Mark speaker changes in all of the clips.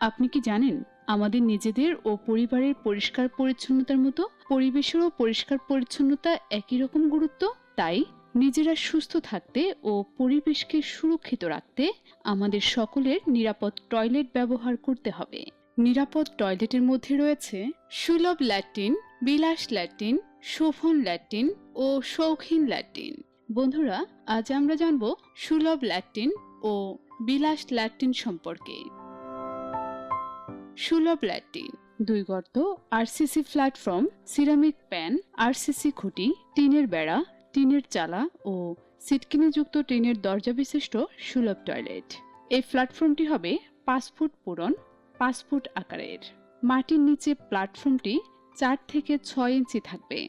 Speaker 1: আপনি কি জানেন আমাদের নিজেদের ও পরিবারের পরিষ্কার পরিচ্ছন্নতার মতো পরিবেশেরও পরিষ্কার পরিচ্ছন্নতা একই রকম গুরুত্ব? তাই নিজেরা সুস্থ থাকতে ও পরিবেশকে সুরক্ষিত রাখতে আমাদের সকলের নিরাপদ টয়লেট ব্যবহার করতে হবে। নিরাপদ টয়লেটের মধ্যে রয়েছে সুলভ ল্যাট্রিন, বিলাস ল্যাট্রিন, শোভন ল্যাট্রিন ও শৌখিন ল্যাট্রিন। বন্ধুরা, আজ আমরা জানব সুলভ ল্যাট্রিন ও বিলাস ল্যাট্রিন সম্পর্কে। সুলভ ল্যাট্রিন, দুই গর্ত RCC platform ceramic pan RCC খুঁটি, টিনের বেড়া, টিনের চালা ও সিটকিনিযুক্ত টিনের দরজা বিশিষ্ট সুলভ টয়লেট। এই প্ল্যাটফর্মটি হবে পাঁচ ফুট পূরণ, পাঁচ ফুট আকারের। মাটির নিচে প্ল্যাটফর্মটি চার থেকে ছয় ইঞ্চি থাকবে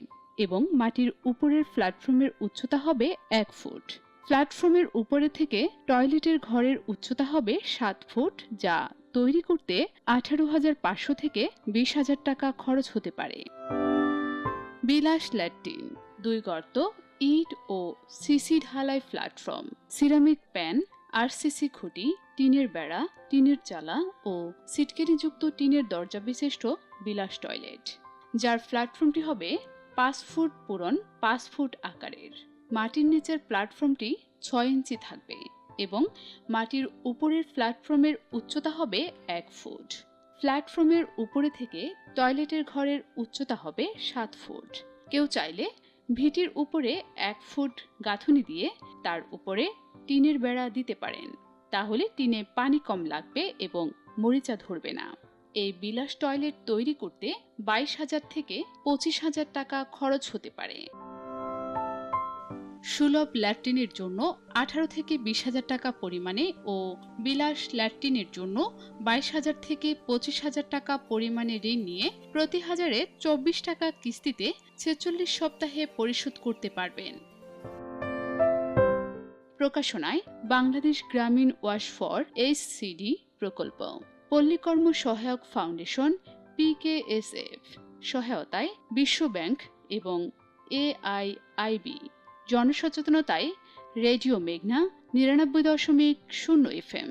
Speaker 1: এবং মাটির উপরের প্ল্যাটফর্মের উচ্চতা হবে এক ফুট। প্ল্যাটফর্মের উপরে থেকে টয়লেটের ঘরের উচ্চতা হবে সাত ফুট, যা তৈরি করতে আঠারো হাজার পাঁচশো থেকে বিশ হাজার টাকা খরচ হতে পারে। বিলাস ল্যাট্রিন, দুই গর্ত, ইট ও সিসি ঢালাই প্ল্যাটফর্ম, সিরামিক প্যান, আরসিসি খুঁটি, টিনের বেড়া, টিনের চালা ও সিটকেরিযুক্ত টিনের দরজা বিশিষ্ট বিলাস টয়লেট, যার প্ল্যাটফর্মটি হবে পাঁচ ফুট পূরণ, পাঁচ ফুট আকারের। মাটির নিচের প্ল্যাটফর্মটি ছয় ইঞ্চি থাকবে। এবং মাটির উপরের প্ল্যাটফর্মের উচ্চতা হবে এক ফুট। প্ল্যাটফর্মের উপরে থেকে টয়লেটের ঘরের উচ্চতা হবে সাত ফুট। কেউ চাইলে ভিটির উপরে এক ফুট গাঁথুনি দিয়ে তার উপরে টিনের বেড়া দিতে পারেন। তাহলে টিনে পানি কম লাগবে এবং মরিচা ধরবে না। এই বিলাস টয়লেট তৈরি করতে বাইশ হাজার থেকে পঁচিশ হাজার টাকা খরচ হতে পারে। সুলভ ল্যাট্রিনের জন্য আঠারো থেকে বিশ হাজার টাকা পরিমাণে ও বিলাস ল্যাট্রিনের জন্য বাইশ হাজার থেকে পঁচিশ হাজার টাকা পরিমাণে ঋণ নিয়ে প্রতি হাজারে চব্বিশ টাকা কিস্তিতে ছেচল্লিশ সপ্তাহে পরিশোধ করতে পারবেন। প্রকাশনায় বাংলাদেশ গ্রামীণ ওয়াশ ফর এইচসিডি প্রকল্প। পল্লীকর্ম সহায়ক ফাউন্ডেশন পিকেএসএফ সহায়তায় বিশ্ব ব্যাংক এবং এআইআইবি জনসচেতনতায় রেডিও মেঘনা নিরানব্বই দশমিক শূন্য এফএম।